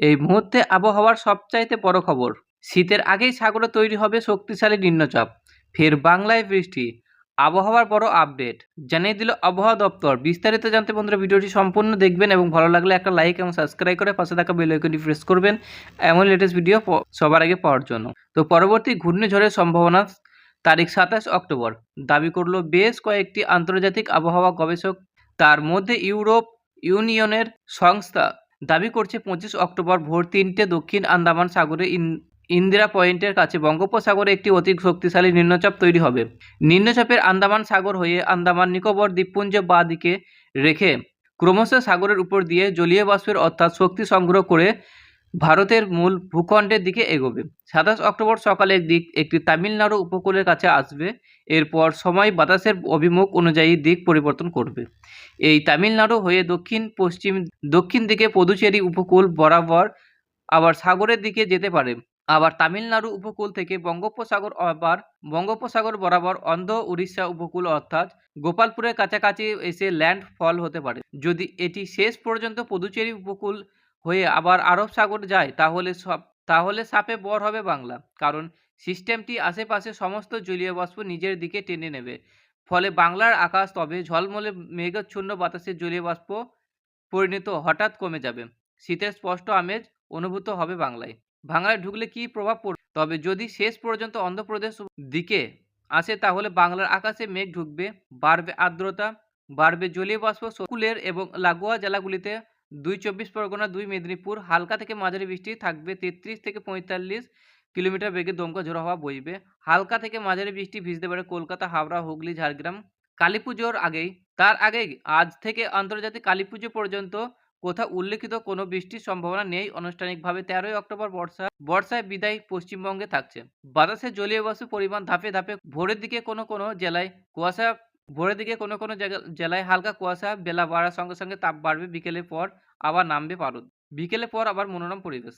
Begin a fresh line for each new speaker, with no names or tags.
এই মুহূর্তে আবহাওয়ার সবচাইতে বড় খবর। শীতের আগেই সাগরে তৈরি হবে শক্তিশালী নিম্নচাপ। ফের বাংলায় বৃষ্টি। আবহাওয়ার বড় আপডেট। জানিয়ে দিল আবহাওয়া দপ্তর। বিস্তারিত জানতে বন্ধুরা ভিডিওটি সম্পূর্ণ দেখবেন এবং ভালো লাগলে একটা লাইক এবং সাবস্ক্রাইব করে পাশে থাকা বেল আইকনটি প্রেস করবেন। এমন লেটেস্ট ভিডিও সবার আগে পাওয়ার জন্য। তো পরবর্তী ঘূর্ণিঝড়ের সম্ভাবনা তারিখ সাতাশ অক্টোবর। দাবি করল বেশ কয়েকটি আন্তর্জাতিক আবহাওয়া গবেষক। তার মধ্যে ইউরোপ ইউনিয়নের সংস্থা দাবি করছে পঁচিশ অক্টোবর ভোর তিনটে দক্ষিণ আন্দামান সাগরে ইন- ইন্দিরা পয়েন্টের কাছে বঙ্গোপসাগরে একটি অতি শক্তিশালী নিম্নচাপ তৈরি হবে। নিম্নচাপের আন্দামান সাগর হয়ে আন্দামান নিকোবর দ্বীপপুঞ্জ বা দিকে রেখে ক্রমশ সাগরের উপর দিয়ে জলীয় বাষ্পের অর্থাৎ শক্তি সংগ্রহ করে ভারতের মূল ভূখণ্ডের দিকে এগোবে। সাতাশ অক্টোবর সকালে দিক একটি তামিলনাড়ু উপকূলের কাছে আসবে। এরপর সময় বাতাসের অভিমুখ অনুযায়ী দিক পরিবর্তন করবে। এই তামিলনাড়ু হয়ে দক্ষিণ, পশ্চিম, দক্ষিণ দিকে পদুচেরি উপকূল বরাবর আবার সাগরের দিকে যেতে পারে। আবার তামিলনাড়ু উপকূল থেকে বঙ্গোপসাগর আবার, বঙ্গোপসাগর বরাবর অন্ধ্র উড়িষ্যা উপকূল অর্থাৎ গোপালপুরের কাছাকাছি এসে ল্যান্ডফল হতে পারে। যদি এটি শেষ পর্যন্ত পদুচেরি উপকূল হয়ে আবার আরব সাগর যায়, তাহলে সব, তাহলে সাপে বর হবে বাংলা। কারণ সিস্টেমটি আশেপাশে সমস্ত জলীয় বাষ্প নিজের দিকে টেনে নেবে। ফলে বাংলার আকাশ তবে ঝলমলে মেঘাচ্ছন্ন বাতাসে জলীয় বাষ্প পরিণত হঠাৎ কমে যাবে। শীতের স্পষ্ট আমেজ অনুভূত হবে বাংলায়। বাংলায় ঢুকলে কি প্রভাব পড়বে তবে যদি শেষ পর্যন্ত অন্ধ্রপ্রদেশ দিকে আসে, তাহলে বাংলার আকাশে মেঘ ঢুকবে, বাড়বে আর্দ্রতা, বাড়বে জলীয় বাষ্প কুলের এবং লাগোয়া জেলাগুলিতে দুই চব্বিশ পরগনা, দুই মেদিনীপুর। হালকা থেকে মাঝারি বৃষ্টি থাকবে, তেত্রিশ থেকে পঁয়তাল্লিশ কিলোমিটার বেগে দমকা ঝোড়ো হওয়া বইবে। হালকা থেকে মাঝারি বৃষ্টি ভিজতে পারে কলকাতা, হাওড়া, হুগলি, ঝাড়গ্রাম। কালী পুজোর আগেই, তার আগেই আজ থেকে আন্তর্জাতিক কালী পুজো পর্যন্ত কোথাও উল্লেখিত কোনো বৃষ্টির সম্ভাবনা নেই। আনুষ্ঠানিকভাবে তেরোই অক্টোবর বর্ষা, বর্ষায় বিদায় পশ্চিমবঙ্গে থাকছে। বাতাসে জলীয় বাষ্পের পরিমাণ ধাপে ধাপে ভোরের দিকে কোনো কোনো জেলায় কুয়াশা ভোরের দিকে কোনো কোনো জেলায় হালকা কুয়াশা, বেলা বাড়ার সঙ্গে সঙ্গে তাপ বাড়বে। বিকেলের পর আবার নামবে পারদ। বিকেলের পর আবার মনোরম পরিবেশ।